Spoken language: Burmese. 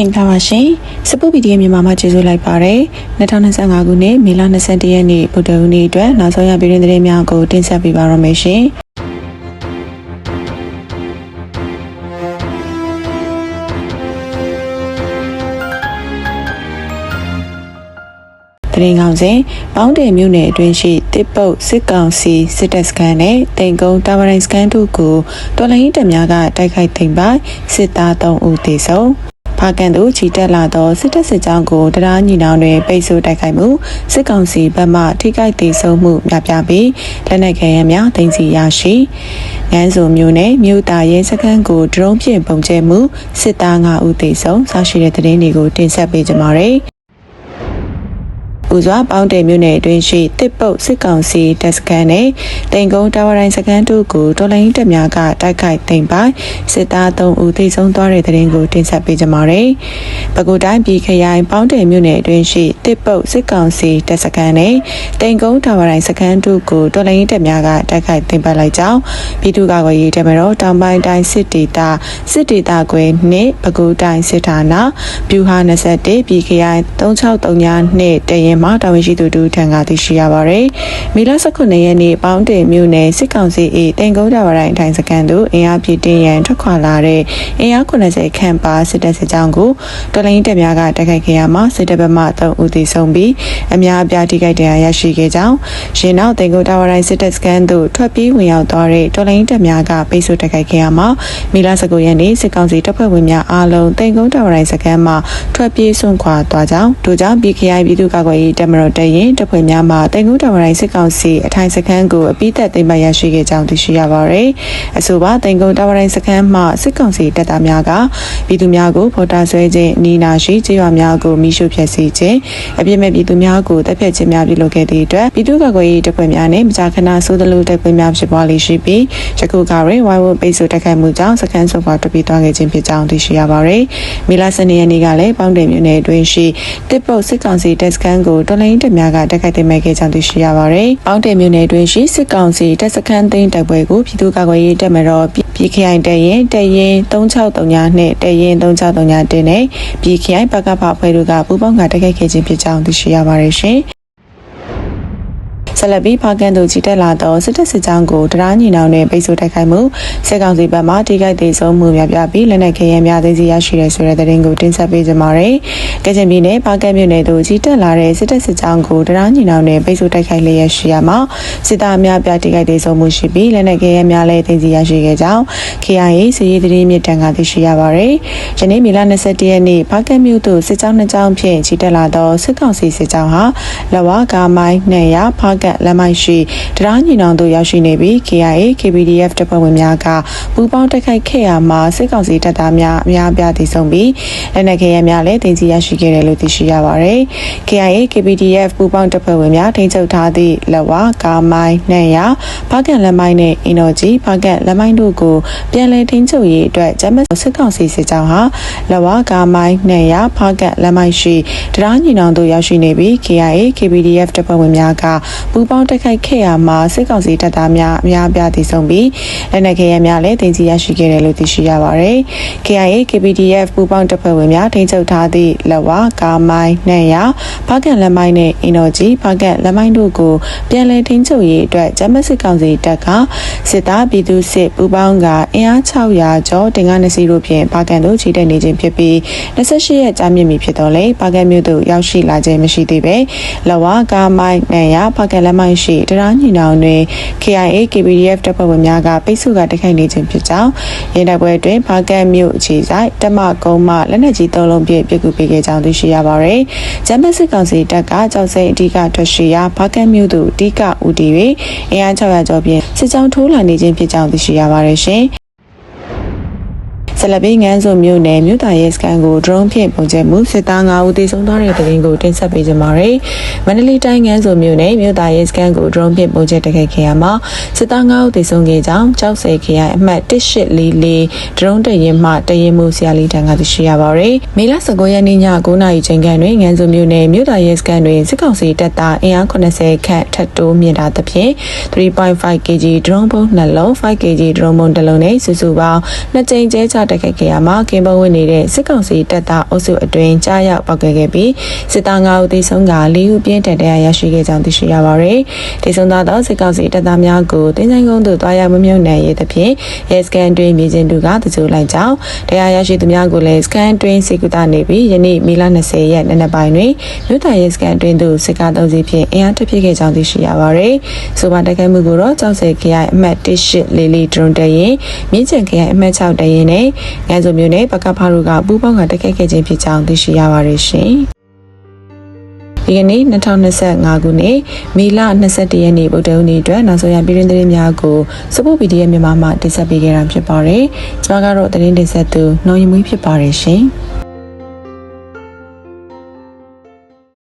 မင်္ဂလာပါရှင်စပုတ်ဗီဒီယိုမြန်မာမှာကျေးဇူးလိုက်ပါတယ်2025ခုနှစ်မေလ22ရက်နေ့ဗုဒ္ဓဟူးနေ့အတွက်နောက်ဆုံးရပြည်တွင်သတင်းများကိုတင်ဆက်ပေးပါရမရှင်တရင်ကောင်စဉ်ပေါင်းတယ်မြို့နယ်အတွင်းရှိတစ်ပုတ်စစ်ကောင်စီစစ်တပ်စခန်းနဲ့တိန်ကုန်းတာဝရိုင်စခန်းတို့ကိုတော်လိုင်းတပ်များကတိုက်ခိုက်သိမ်းပိုက်စစ်သား3ဦးသေဆုံး ဖာကန်တို့ချီတက်လာသောစစ်တပ်စစ်ကြောင်းကိုတရားညီနောင်တွင်ပိတ်ဆို့တိုက်ခိုက်မှုစစ်ကောင်စီဘက်မှထိခိုက်ဒေဆုံးမှုများပြားပြီးလက်နက်ခဲယမ်းများတင်စီရရှိငန်းစုံမျိုးနဲ့မြို့သားရဲစခန်းကိုဒရုန်းဖြင့်ပုံကျဲမှုစစ်သား5ဦးသေဆုံးဆရှိတဲ့သတင်းတွေကိုတင်ဆက်ပေးကြပါမယ် ဦးစွာပေါင်းတယ်မြို့နယ်အတွင်းရှိတစ်ပုတ်စစ်ကောင်စီတပ်စခန်းနဲ့တိန်ကုန်းတာဝရိုင်စခန်းတို့ကိုတော်လိုင်းတပ်များကတိုက်ခိုက်သိမ်းပိုက်စစ်သား3ဦးသေဆုံးသွားတဲ့တဲ့ရင်ကိုတင်ဆက်ပေးကြပါမယ်။ပဲခူးတိုင်းပြည်ခရိုင်ပေါင်းတယ်မြို့နယ်အတွင်းရှိတစ်ပုတ်စစ်ကောင်စီတပ်စခန်းနဲ့တိန်ကုန်းတာဝရိုင်စခန်းတို့ကိုတော်လိုင်းတပ်များကတိုက်ခိုက်သိမ်းပိုက်လိုက်ကြောင်းပြည်သူ့ကာကွယ်ရေးတပ်မတော်တောင်ပိုင်းတိုင်းစစ်ဒေသစစ်ဒေသကွယ်နှင့်ပဲခူးတိုင်းစစ်ဌာနဗျူဟာ21ပြည်ခရိုင်3639နှင့်တရင်မှတာဝန်ရှိသူတို့ထံကသိရှိရပါတယ်။မီလ19ရက်နေ့ပေါင်းတင်မြို့နယ်စစ်ကောင်စီ၏တင်ကုန်းတာဝရိုင်ထိုင်စကန်သို့အင်အားပြည့်တင်ရန်ထွက်ခွာလာတဲ့အင်အား90ခန့်ပါစစ်တပ်စစ်ကြောင်းကိုတော်လိုင်းတပ်များကတိုက်ခိုက်ခဲ့ရမှာစစ်တပ်ဘက်မှ3ဦးသေဆုံးပြီးအများအပြားထိခိုက်ဒဏ်ရာရရှိခဲ့ကြောင်းရင်းနောက်တင်ကုန်းတာဝရိုင်စစ်တပ်စကန်သို့ထွက်ပြေးဝင်ရောက်သွားတဲ့တော်လိုင်းတပ်များကပိတ်ဆို့တိုက်ခိုက်ခဲ့ရမှာမီလ19ရက်နေ့စစ်ကောင်စီတပ်ဖွဲ့ဝင်များအားလုံးတင်ကုန်းတာဝရိုင်စကန်မှထွက်ပြေးဆွန့်ခွာသွားကြောင်းတို့ကြောင့် BKI ပြည်သူ့ကာကွယ်ရေးတပ်မတော်တရင်တပ်ဖွဲ့များမှတင်ကူးတော်ရိုင်းစစ်ကောင်စီအထိုင်စခန်းကိုအပိသက်သိမ်းပိုက်ရရှိခဲ့ကြောင်းသိရှိရပါသည်။အဆိုပါတင်ကူးတော်ရိုင်းစခန်းမှစစ်ကောင်စီတပ်သားများကပြည်သူများကိုဖော်တာဆွဲခြင်းနီနာရှိကျေးရွာများကိုမိရှုဖျက်ဆီးခြင်းအပြစ်မဲ့ပြည်သူများကိုတပ်ဖြတ်ခြင်းများပြုလုပ်ခဲ့သည့်အတွက်ပြည်သူ့ကာကွယ်ရေးတပ်ဖွဲ့များနှင့်မကြာခဏဆိုးသလိုတိုက်ပွဲများဖြစ်ပွားလေရှိပြီးယခုကရဲဝိုင်းဝန်းပိတ်ဆို့တိုက်ခိုက်မှုကြောင့်စခန်းစုံပါတပိသွားခဲ့ခြင်းဖြစ်ကြောင်းသိရှိရပါသည်။မီလာစနေရက်နေ့ကလည်းပေါင်းတယ်မြို့နယ်အတွင်းရှိတစ်ပုတ်စစ်ကောင်စီတပ်စခန်းကိုတော်လိုင်းတပ်များကတိုက်ခိုက်သိမ်းပိုက်ခဲ့ကြောင်းသိရှိရပါတယ်။ပေါင်းတယ်မြို့နယ်တွင်ရှိစစ်ကောင်စီတပ်စခန်းသိမ်းတိုက်ပွဲကိုပြည်သူ့ကာကွယ်ရေးတပ်မတော်ပြည်ခိုင်တရင်တရင်3639နဲ့တရင်3639တင်နဲ့ပြည်ခိုင်ပကဖအဖွဲ့တို့ကပူးပေါင်းကတိုက်ခိုက်ခဲ့ခြင်းဖြစ်ကြောင်းသိရှိရပါတယ်ရှင်။ ဆက်လက်ပြီးဖာကန်တို့ချီတက်လာသောစစ်တပ်စစ်ကြောင်းကိုတရားညီနောင်နဲ့ပိတ်ဆို့တိုက်ခိုက်မှုစစ်ကောင်စီဘက်မှထိခိုက်သေးဆုံးမှုများပြပြီးလက်နက်ခဲယမ်းများသိမ်းဆည်းရရှိတဲ့ဆိုတဲ့သတင်းကိုတင်ဆက်ပေးကြပါမယ်။ကချင်ပြည်နယ်ဖာကန်မြို့နယ်သို့ချီတက်လာတဲ့စစ်တပ်စစ်ကြောင်းကိုတရားညီနောင်နဲ့ပိတ်ဆို့တိုက်ခိုက်လျက်ရှိရမှာစစ်သားများပြထိခိုက်သေးဆုံးမှုရှိပြီးလက်နက်ခဲယမ်းများလည်းသိမ်းဆည်းရရှိခဲ့ကြောင်း KIA စီရေးသတင်းမြစ်တန်ကသိရှိရပါမယ်။ယနေ့မေလ22ရက်နေ့ဖာကန်မြို့သို့စစ်ကြောင်းနှစ်ကြောင်းဖြင့်ချီတက်လာသောစစ်ကောင်စီစစ်ကြောင်းဟာလဝကာမိုင်းနှံရဖာကန်လက်မိုက်ရှိတရားညီနောင်တို့ရောက်ရှိနေပြီး KIA KPDF တပ်ဖွဲ့ဝင်များကပူးပေါင်းတိုက်ခိုက်ခဲ့ရမှာစစ်ကောင်စီတပ်သားများအများအပြားတည်ဆုံပြီးလက်နက်ခဲယမ်းများလည်းတင်စီရရှိခဲ့တယ်လို့သိရှိရပါတယ်။ KIA KPDF ပူးပေါင်းတပ်ဖွဲ့ဝင်များထိန်းချုပ်ထားသည့်လက်ဝါကာမိုင်းနှံရဖကန်လက်မိုင်းနဲ့အင်တော်ကြီးဖကန်လက်မိုင်းတို့ကိုပြန်လည်ထိန်းချုပ်ရေးအတွက်ဂျမတ်စစ်ကောင်စီစစ်ကြောင်းဟာလက်ဝါကာမိုင်းနှံရဖကန်လက်မိုင်းရှိတရားညီနောင်တို့ရောက်ရှိနေပြီး KIA KPDF တပ်ဖွဲ့ဝင်များကပူးပေါင်းတိုက်ခိုက်ခဲ့ရမှာစစ်ကောင်စီတပ်သားများအများအပြားတည်ဆုံပြီးလက်နက်ခဲယမ်းများလည်းတင်စီရရှိခဲ့တယ်လို့သိရှိရပါတယ်။ KIA KPDF ပူးပေါင်းတပ်ဖွဲ့ဝင်များထိန်းချုပ်ထားသည့်လက်ဝါကာမိုင်းနှံရဖကန်လက်မိုင်းနဲ့အင်တော်ကြီးဖကန်လက်မိုင်းတို့ကိုပြန်လည်ထိန်းချုပ်ရေးအတွက်ဂျမတ်စစ်ကောင်စီတပ်ကစစ်သားပြည်သူစစ်ပူးပေါင်းကအင်အား600ကျော်တင်ကားနှစ်စီးတို့ဖြင့်ဖကန်တို့ခြေတက်နေခြင်းဖြစ်ပြီး28ရက်ကြာမြင့်ပြီဖြစ်တော့လေဖကန်မြို့သို့ရောက်ရှိလာခြင်းမရှိသေးပဲလက်ဝါကာမိုင်းနှံရဖကန်လက်မိုင်းရှိတရားညီနောင်တွင် KIA KPDF တပ်ဖွဲ့ဝင်များကပိတ်ဆို့ကတိုက်ခိုက်နေခြင်းဖြစ်ကြောင်းရဲတပ်ဖွဲ့တွင်ဘာကန်မြို့အခြေဆိုင်တမကုန်းမှလက်နက်ကြီးသုံးလုံးဖြင့်ပြစ်ကူပေးခဲ့ကြောင်းသိရှိရပါသည်။ဂျမ်ဘတ်စစ်ကောင်စီတပ်ကကြောက်စိတ်အဓိကထွက်ရှိရာဘာကန်မြို့သို့အဓိကဦးတည်၍အင်အား600ကျော်ဖြင့်စစ်ကြောင်းထိုးလာနေခြင်းဖြစ်ကြောင်းသိရှိရပါရရှင်။ ဆလပင်းငန်းစုံမြို့နယ်မြို့သားရဲစခန်းကို drone ဖြင့်ပုံကျဲမှုစစ်သား9ဦးသေဆုံးသွားတဲ့တဲ့ရင်ကိုတင်ဆက်ပေးကြပါမယ်။မန္တလေးတိုင်းငန်းစုံမြို့နယ်မြို့သားရဲစခန်းကို drone ဖြင့်ပုံကျဲတိုက်ခိုက်ခဲ့ရမှာစစ်သား9ဦးသေဆုံးခဲ့ကြောင်းကြောက်စိတ်ခရိုင်အမှတ်1844 drone တရင်မှတရင်မှုဆရာလေးတန်းကသိရှိရပါမယ်။မေလ19ရက်နေ့ည9:00နာရီချိန်ခန့်တွင်ငန်းစုံမြို့နယ်မြို့သားရဲစခန်းတွင်စစ်ကောင်စီတပ်သားအင်အား80ခန့်ထပ်တိုးမြင့်တာသဖြင့်3.5 kg drone ပုံနှလုံး 5 kg drone ပုံတစ်လုံးနဲ့စုစုပေါင်းနှစ်ကြိမ်ကျဲချတိုက်ခိုက်ခဲ့ရမှာကင်းပုံဝင်နေတဲ့စစ်ကောင်စီတပ်သားအုပ်စုအတွင်းကြားရောက်ပောက်ခဲ့ခဲ့ပြီးစစ်သား9ဦးသေဆုံးက4ဦးပြင်းထန်တရားရရှိခဲ့ကြောင်းသိရှိရပါတယ်။သေဆုံးသောစစ်ကောင်စီတပ်သားများကိုတင်းဆိုင်ကုန်းသို့တွားရောက်မမြုံနယ်ရေးသဖြင့်ရဲစကန်တွင်မြေကျင်သူကတကြိုလိုက်ကြောင်းတရားရရှိသူများကိုလည်းစကန်တွင်စေကူတာနေပြီးယနေ့မေလ20ရက်နေ့နက်ပိုင်းတွင်မြို့တိုင်ရဲစကန်တွင်သို့စစ်ကားသုံးစီဖြင့်အင်အားထပ်ဖြစ်ခဲ့ကြောင်းသိရှိရပါတယ်။ဆိုပါတိုက်ခိုက်မှုကိုတော့ကြောက်စဲခရိုင်အမှတ်18လေးလေးဒရုန်းတရင်မြင်းကျန်ခရိုင်အမှတ်6တရင်နဲ့ငန်းစုံမြို့နယ်ပကဖာတို့ကပူးပေါင်းကတိုက်ခိုက်ခဲ့ခြင်းဖြစ်ကြောင်းသိရှိရပါတယ်ရှင်။ဒီကနေ့2025ခုနှစ်မေလ22ရက်နေ့ဗုဒ္ဓဟူးနေ့အတွက်နောက်ဆုံးရပြည်တွင်းသတင်းများကိုစပုတ် PDF မြန်မာမှတင်ဆက်ပေးခဲ့တာဖြစ်ပါတယ်။ကျွန်မကတော့သတင်းတင်ဆက်သူနှော်ရင်မွေးဖြစ်ပါတယ်ရှင်။